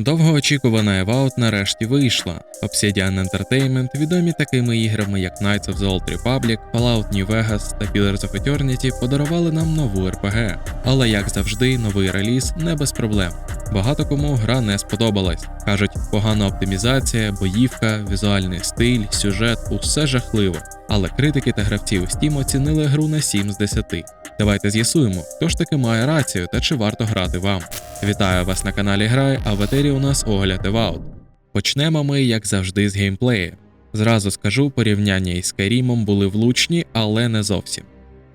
Довгоочікувана Evout нарешті вийшла. Obsidian Entertainment, відомі такими іграми, як Knights of the Old Republic, Fallout New Vegas та Pillars of Eternity, подарували нам нову RPG. Але як завжди, новий реліз не без проблем. Багато кому гра не сподобалась. Кажуть, погана оптимізація, боївка, візуальний стиль, сюжет усе жахливо. Але критики та гравці у Steam оцінили гру на 7 з 10. Давайте з'ясуємо, хто ж таки має рацію та чи варто грати вам. Вітаю вас на каналі Грай, а в етері у нас огляд Evout. Почнемо ми, як завжди, з геймплею. Зразу скажу, порівняння із Skyrim були влучні, але не зовсім.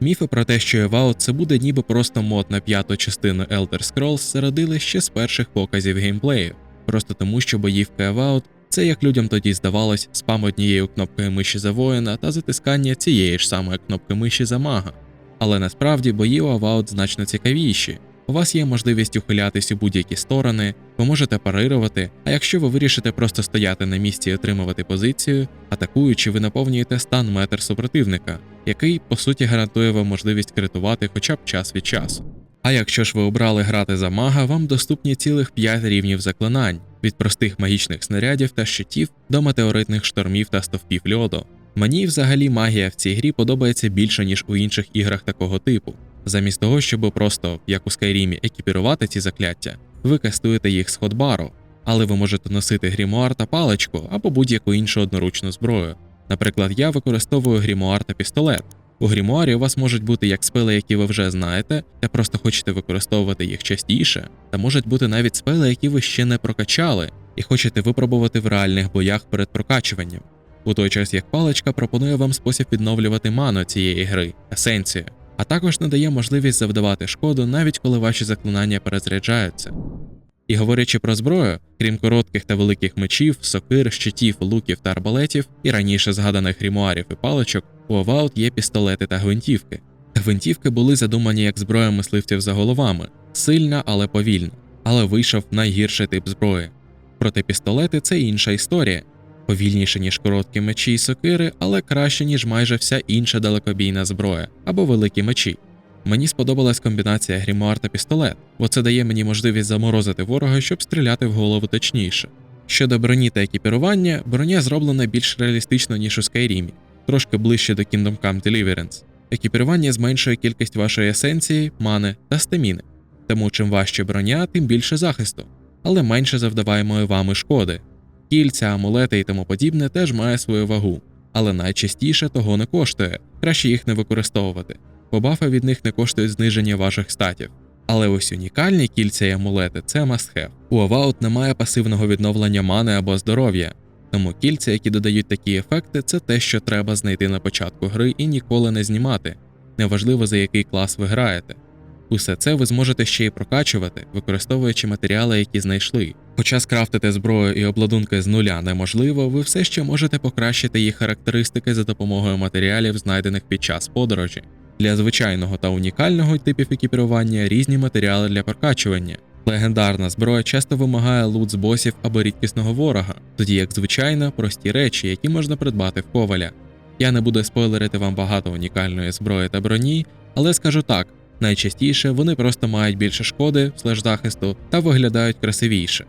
Міфи про те, що Evout це буде ніби просто мод на п'яту частину Elder Scrolls, зародили ще з перших показів геймплею, просто тому, що боївка Evout це як людям тоді здавалось, спам однією кнопкою миші за воїна та затискання цієї ж самої кнопки миші за мага. Але насправді бої у значно цікавіші. У вас є можливість ухилятись у будь-які сторони, ви можете парирувати, а якщо ви вирішите просто стояти на місці і отримувати позицію, атакуючи, ви наповнюєте стан метр супротивника, який по суті гарантує вам можливість критувати хоча б час від часу. А якщо ж ви обрали грати за мага, вам доступні цілих 5 рівнів заклинань від простих магічних снарядів та щитів до метеоритних штормів та стовпів льоду. Мені взагалі магія в цій грі подобається більше, ніж у інших іграх такого типу. Замість того, щоб просто, як у Скайрімі, екіпірувати ці закляття, ви кастуєте їх з ходбару, але ви можете носити грімуар та паличку або будь-яку іншу одноручну зброю. Наприклад, я використовую грімуар та пістолет. У грімуарі у вас можуть бути як спели, які ви вже знаєте, та просто хочете використовувати їх частіше, та можуть бути навіть спели, які ви ще не прокачали, і хочете випробувати в реальних боях перед прокачуванням. У той час як паличка пропонує вам спосіб відновлювати ману цієї гри, есенцію, а також надає можливість завдавати шкоду навіть коли ваші заклинання перезаряджаються. І говорячи про зброю, крім коротких та великих мечів, сокир, щитів, луків та арбалетів, і раніше згаданих грімуарів і паличок, у Avowed є пістолети та гвинтівки. Гвинтівки були задумані як зброя мисливців за головами, сильна, але повільна, але вийшов найгірший тип зброї. Проте пістолети це інша історія. Повільніше, ніж короткі мечі й сокири, але краще, ніж майже вся інша далекобійна зброя або великі мечі. Мені сподобалась комбінація грімуар та пістолет, бо це дає мені можливість заморозити ворога, щоб стріляти в голову точніше. Щодо броні та екіпірування, броня зроблена більш реалістично, ніж у Скайрімі, трошки ближче до Kingdom Come Deliverance. Екіпірування зменшує кількість вашої есенції, мани та стаміни. Тому чим важче броня, тим більше захисту, але менше завдаваємої вами шкоди. Кільця, амулети і тому подібне теж має свою вагу, але найчастіше того не коштує, краще їх не використовувати, бо бафи від них не коштують зниження ваших статів. Але ось унікальні кільця і амулети це must-have. У Avowed немає пасивного відновлення мани або здоров'я, тому кільця, які додають такі ефекти, це те, що треба знайти на початку гри і ніколи не знімати, неважливо за який клас ви граєте. Усе це ви зможете ще й прокачувати, використовуючи матеріали, які знайшли. Хоча скрафтити зброю і обладунки з нуля неможливо, ви все ще можете покращити їх характеристики за допомогою матеріалів, знайдених під час подорожі. Для звичайного та унікального типів екіпірування різні матеріали для прокачування. Легендарна зброя часто вимагає лут з босів або рідкісного ворога, тоді як звичайно прості речі, які можна придбати в коваля. Я не буду спойлерити вам багато унікальної зброї та броні, але скажу так: найчастіше вони просто мають більше шкоди, слеш захисту та виглядають красивіше.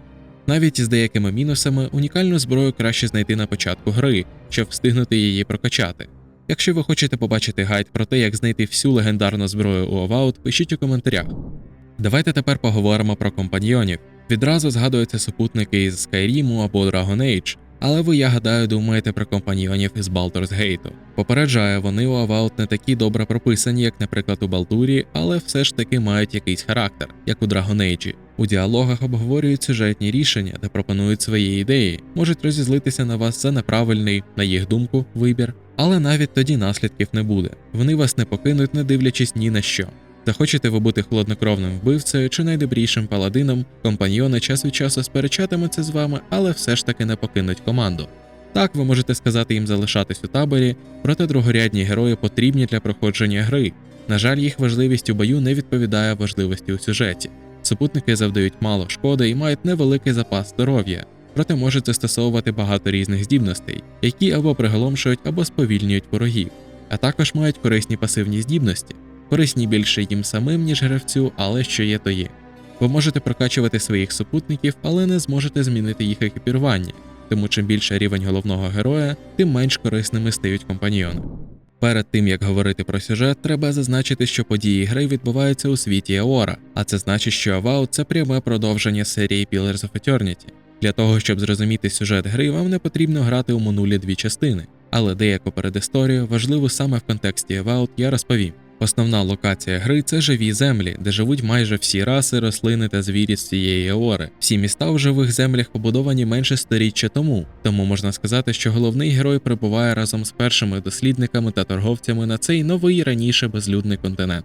Навіть із деякими мінусами унікальну зброю краще знайти на початку гри, щоб встигнути її прокачати. Якщо ви хочете побачити гайд про те, як знайти всю легендарну зброю у Avowed, пишіть у коментарях. Давайте тепер поговоримо про компаньйонів. Відразу згадуються супутники із Skyrim або Dragon Age, але ви, я гадаю, думаєте про компаньйонів із Gate. Попереджаю, вони у Avowed не такі добре прописані, як, наприклад, у Балтурі, але все ж таки мають якийсь характер, як у Age. У діалогах обговорюють сюжетні рішення та пропонують свої ідеї, можуть розізлитися на вас за неправильний, на їх думку, вибір, але навіть тоді наслідків не буде. Вони вас не покинуть, не дивлячись ні на що. Захочете ви бути холоднокровним вбивцею чи найдобрішим паладином, компаньйони час від часу сперечатимуться з вами, але все ж таки не покинуть команду. Так, ви можете сказати їм залишатись у таборі, проте другорядні герої потрібні для проходження гри. На жаль, їх важливість у бою не відповідає важливості у сюжеті. Супутники завдають мало шкоди і мають невеликий запас здоров'я, проте можуть застосовувати багато різних здібностей, які або приголомшують, або сповільнюють ворогів, а також мають корисні пасивні здібності, корисні більше їм самим, ніж гравцю, але що є, то є. Ви можете прокачувати своїх супутників, але не зможете змінити їх екіпірування, тому чим більше рівень головного героя, тим менш корисними стають компаньйони. Перед тим як говорити про сюжет, треба зазначити, що події гри відбуваються у світі Еора, а це значить, що Avowed – це пряме продовження серії Pillars of Eternity. Для того, щоб зрозуміти сюжет гри, вам не потрібно грати у минулі дві частини, але деяку передісторію, важливу саме в контексті Avowed, я розповім. Основна локація гри це живі землі, де живуть майже всі раси, рослини та звірі з цієї еори. Всі міста у живих землях побудовані менше сторіччя тому, тому можна сказати, що головний герой прибуває разом з першими дослідниками та торговцями на цей новий раніше безлюдний континент.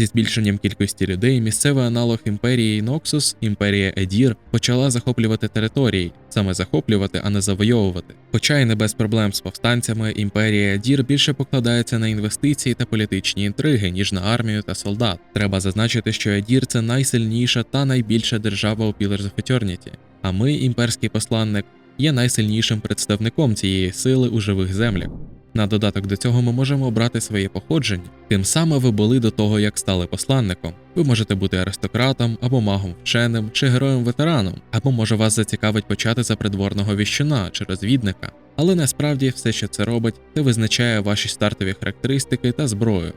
Зі збільшенням кількості людей місцевий аналог імперії Ноксус, імперія Едір, почала захоплювати території, саме захоплювати, а не завойовувати. Хоча й не без проблем з повстанцями, імперія Едір більше покладається на інвестиції та політичні інтриги, ніж на армію та солдат. Треба зазначити, що Едір це найсильніша та найбільша держава у Pillars of Eternity, а ми, імперський посланник, є найсильнішим представником цієї сили у живих землях. На додаток до цього ми можемо обрати своє походження, тим саме ви були до того, як стали посланником. Ви можете бути аристократом або магом вченим чи героєм-ветераном, або може вас зацікавить почати за придворного віщуна чи розвідника. Але насправді все, що це робить, це визначає ваші стартові характеристики та зброю,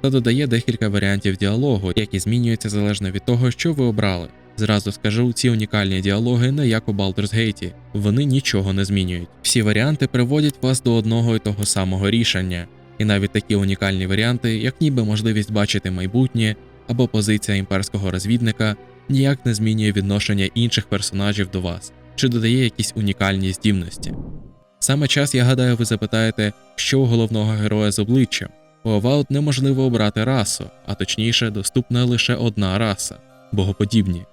та додає декілька варіантів діалогу, які змінюються залежно від того, що ви обрали. Зразу скажу, ці унікальні діалоги не як у Baldur's Gate, вони нічого не змінюють. Всі варіанти приводять вас до одного і того самого рішення, і навіть такі унікальні варіанти, як ніби можливість бачити майбутнє або позиція імперського розвідника, ніяк не змінює відношення інших персонажів до вас чи додає якісь унікальні здібності. Саме час, я гадаю, ви запитаєте, що у головного героя з обличчям. У Avowed неможливо обрати расу, а точніше, доступна лише одна раса богоподібні.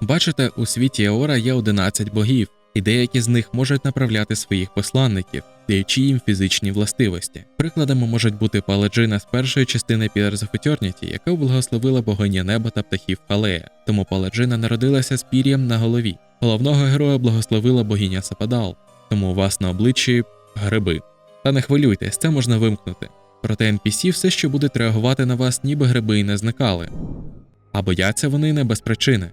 Бачите, у світі Еора є 11 богів, і деякі з них можуть направляти своїх посланників, даючи їм фізичні властивості. Прикладами можуть бути паладжина з першої частини Pillars of Eternity, яка благословила богиня неба та птахів Халея, тому паладжина народилася з пір'ям на голові. Головного героя благословила богиня Сападал, тому у вас на обличчі гриби. Та не хвилюйтесь, це можна вимкнути. Проте NPC все ще будуть реагувати на вас, ніби гриби й не зникали. А бояться вони не без причини.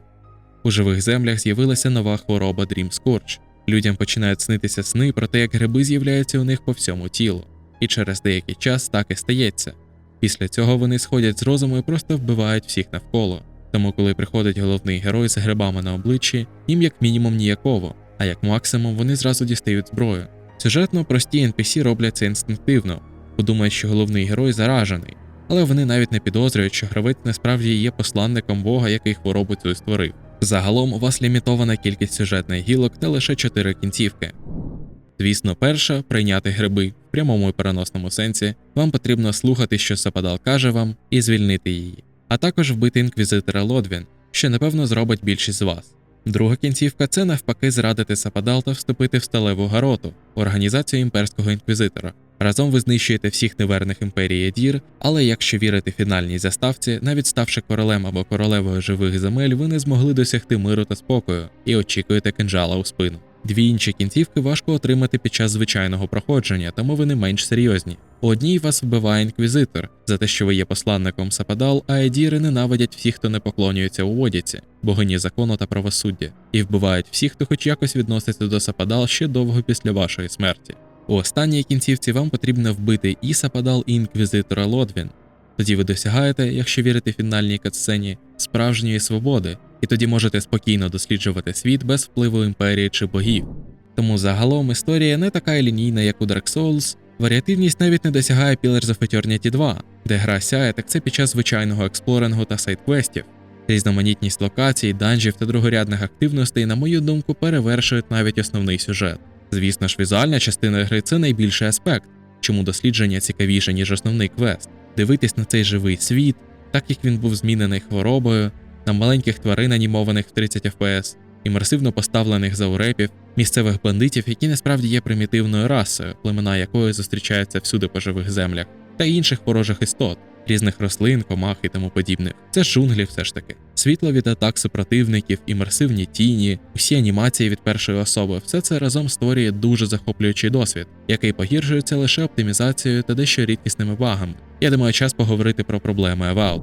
У живих землях з'явилася нова хвороба Dream Scourge. Людям починають снитися сни про те, як гриби з'являються у них по всьому тілу, і через деякий час так і стається. Після цього вони сходять з розуму і просто вбивають всіх навколо. Тому, коли приходить головний герой з грибами на обличчі, їм як мінімум ніяково, а як максимум вони зразу дістають зброю. Сюжетно прості NPC роблять це інстинктивно, подумають, що головний герой заражений, але вони навіть не підозрюють, що гравець насправді є посланником Бога, який хворобу цю створив. Загалом у вас лімітована кількість сюжетних гілок та лише 4 кінцівки. Звісно, перша прийняти гриби в прямому і переносному сенсі, вам потрібно слухати, що Сападал каже вам, і звільнити її, а також вбити інквізитора Лодвін, що напевно зробить більшість з вас. Друга кінцівка це навпаки зрадити Сападал та вступити в сталеву гароту, організацію імперського інквізитора. Разом ви знищуєте всіх неверних імперії Едір, але якщо вірити фінальній заставці, навіть ставши королем або королевою живих земель, ви не змогли досягти миру та спокою і очікуєте кинджала у спину. Дві інші кінцівки важко отримати під час звичайного проходження, тому вони менш серйозні. У одній вас вбиває інквізитор за те, що ви є посланником Сападал, а Едіри ненавидять всіх, хто не поклонюється у Одіці, богині закону та правосуддя, і вбивають всіх, хто хоч якось відноситься до Сападал ще довго після вашої смерті. У останній кінцівці вам потрібно вбити і Сападал, і інквізитора Лодвін. Тоді ви досягаєте, якщо вірити фінальній катсцені, справжньої свободи, і тоді можете спокійно досліджувати світ без впливу імперії чи богів. Тому загалом історія не така лінійна, як у Dark Souls, варіативність навіть не досягає Pillars of Eternity 2, де гра сяє, так це під час звичайного експлорингу та сайт-квестів. Різноманітність локацій, данжів та другорядних активностей, на мою думку, перевершують навіть основний сюжет. Звісно ж, візуальна частина гри це найбільший аспект, чому дослідження цікавіше, ніж основний квест. Дивитись на цей живий світ, так як він був змінений хворобою, на маленьких тварин, анімованих в 30 FPS, імерсивно поставлених заурепів, місцевих бандитів, які насправді є примітивною расою, племена якої зустрічаються всюди по живих землях, та інших ворожих істот, різних рослин, комах і тому подібних. Це джунглі все ж таки. Світло від атак супротивників, імерсивні тіні, усі анімації від першої особи, все це разом створює дуже захоплюючий досвід, який погіршується лише оптимізацією та дещо рідкісними багами. Я думаю, час поговорити про проблеми Avowed.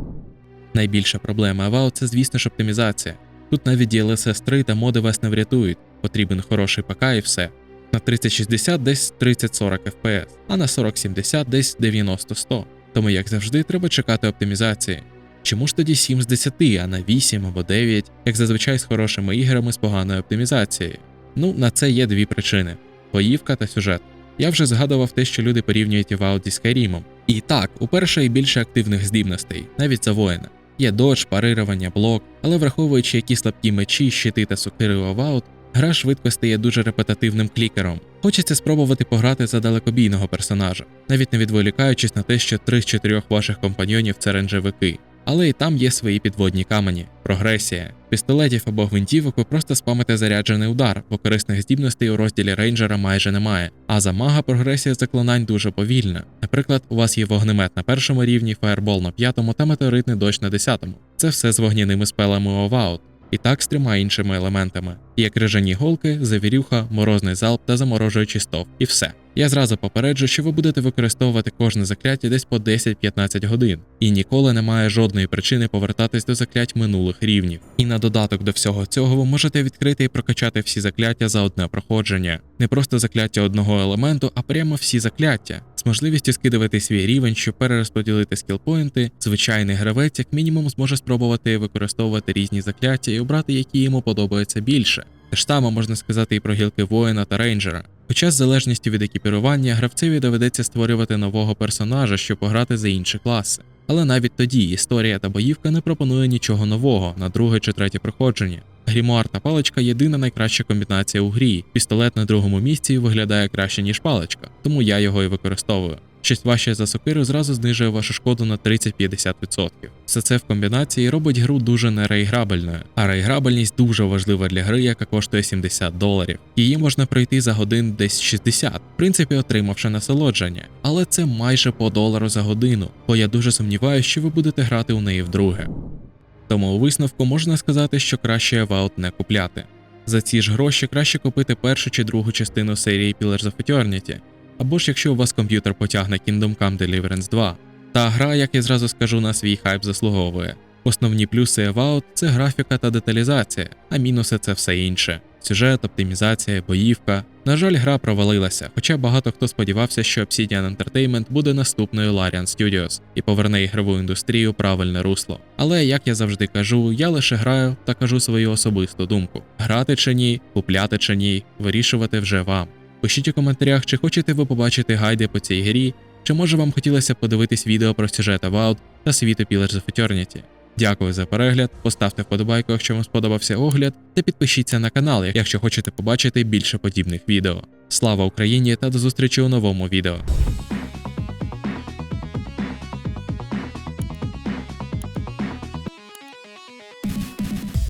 Найбільша проблема Avowed – це, звісно ж, оптимізація. Тут навіть DLSS 3 та моди вас не врятують, потрібен хороший ПК і все. На 3060 десь 30-40 FPS, а на 4070 десь 90-100. Тому, як завжди, треба чекати оптимізації. Чому ж тоді 7 з 10, а на 8 або 9, як зазвичай з хорошими іграми з поганою оптимізацією? Ну, на це є дві причини: боївка та сюжет. Я вже згадував те, що люди порівнюють Avowed зі Skyrim. І так, у першої більше активних здібностей, навіть за воїна. Є додж, парирування, блок, але враховуючи які слабкі мечі, щити та сокири Avowed, гра швидко стає дуже репетативним клікером. Хочеться спробувати пограти за далекобійного персонажа, навіть не відволікаючись на те, що три з чотирьох ваших компаньйонів це ренджевики. Але і там є свої підводні камені, прогресія. Пістолетів або гвинтівок ви просто спамите заряджений удар, бо корисних здібностей у розділі рейнджера майже немає. А за мага прогресія заклинань дуже повільна. Наприклад, у вас є вогнемет на першому рівні, фаербол на п'ятому та метеоритний дощ на десятому. Це все з вогняними спелами Avowed. І так з трьома іншими елементами, як крижані голки, завірюха, морозний залп та заморожуючий стов. І все. Я зразу попереджу, що ви будете використовувати кожне закляття десь по 10-15 годин, і ніколи немає жодної причини повертатись до заклять минулих рівнів. І на додаток до всього цього ви можете відкрити і прокачати всі закляття за одне проходження, не просто закляття одного елементу, а прямо всі закляття. З можливістю скидувати свій рівень, щоб перерозподілити скілпоінти, звичайний гравець як мінімум зможе спробувати використовувати різні закляття і обрати, які йому подобаються більше. Те ж можна сказати і про гілки воїна та рейнджера. Хоча з залежністю від екіпірування гравцеві доведеться створювати нового персонажа, щоб пограти за інші класи. Але навіть тоді історія та боївка не пропонує нічого нового на друге чи третє проходження. Грімуар та паличка єдина найкраща комбінація у грі. Пістолет на другому місці виглядає краще, ніж паличка, тому я його і використовую. Щось важче за сокиру зразу знижує вашу шкоду на 30-50%. Все це в комбінації робить гру дуже нереіграбельною, а реіграбельність дуже важлива для гри, яка коштує 70 доларів. Її можна пройти за годин десь 60, в принципі, отримавши насолодження. Але це майже по долару за годину, бо я дуже сумніваюся, що ви будете грати у неї вдруге. Тому у висновку можна сказати, що краще Avowed не купляти. За ці ж гроші краще купити першу чи другу частину серії Pillars of Eternity, або ж якщо у вас комп'ютер потягне Kingdom Come Deliverance 2. Та гра, як я зразу скажу, на свій хайп заслуговує. Основні плюси Avowed – це графіка та деталізація, а мінуси це все інше. Сюжет, оптимізація, боївка. На жаль, гра провалилася, хоча багато хто сподівався, що Obsidian Entertainment буде наступною Larian Studios і поверне ігрову індустрію правильне русло. Але як я завжди кажу, я лише граю та кажу свою особисту думку: грати чи ні, купляти чи ні, вирішувати вже вам. Пишіть у коментарях, чи хочете ви побачити гайди по цій грі, чи може вам хотілося подивитись відео про сюжет Avowed та світу Pillars of Eternity. Дякую за перегляд, поставте вподобайку, якщо вам сподобався огляд, та підпишіться на канал, якщо хочете побачити більше подібних відео. Слава Україні та до зустрічі у новому відео.